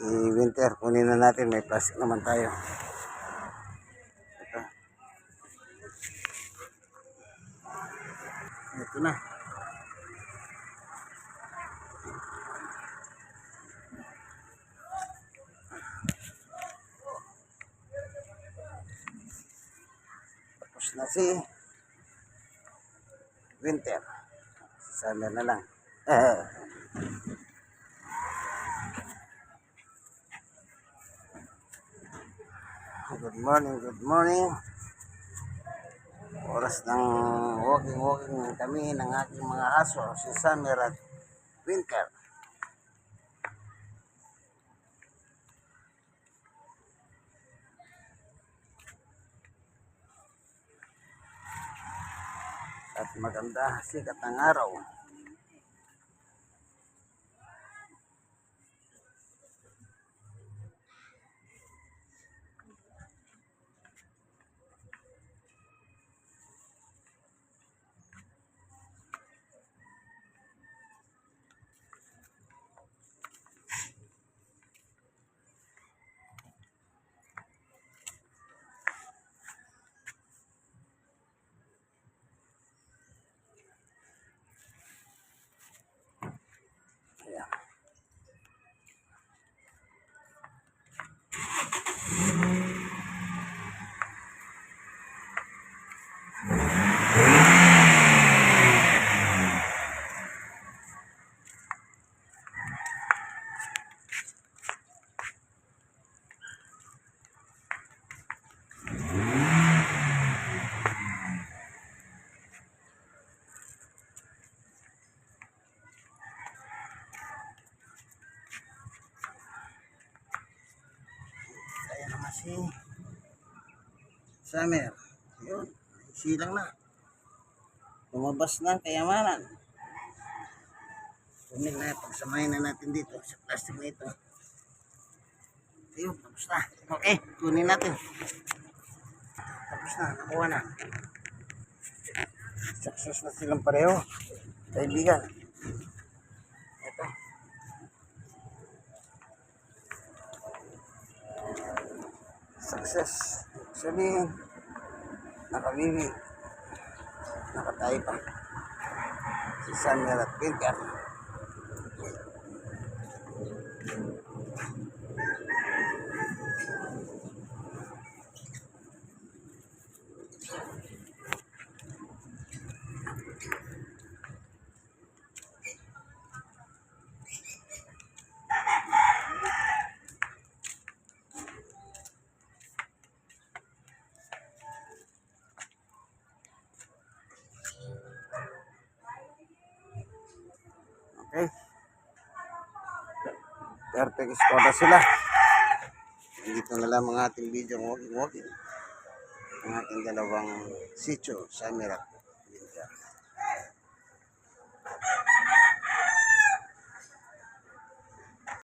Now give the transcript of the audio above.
Si Winter, kunin na natin. May plastic naman tayo. Ito. Ito na. Tapos na si Winter. Sana na lang. Good morning, good morning. Oras ng walking-walking kami ng aking mga aso, si Summer at Winter. At maganda sikat ng araw. Si Summer. Yun. Silang na. Lumabas na ang kayamanan. Kunin na. Pagsamahin na natin dito sa plastic na ito. Ayun. Tapos na. Okay. Kunin natin. Tapos na. Nakuha na. Success na silang pareho. Kaibigan. Success. Sabihin, nakabibi, nakatayo pa. Si Samuel at Pinter. Okay. Perfect squad sila. Dito na lang mga ating video ng walking-walking. Ang ating dalawang sityo sa Mirac. Ninja.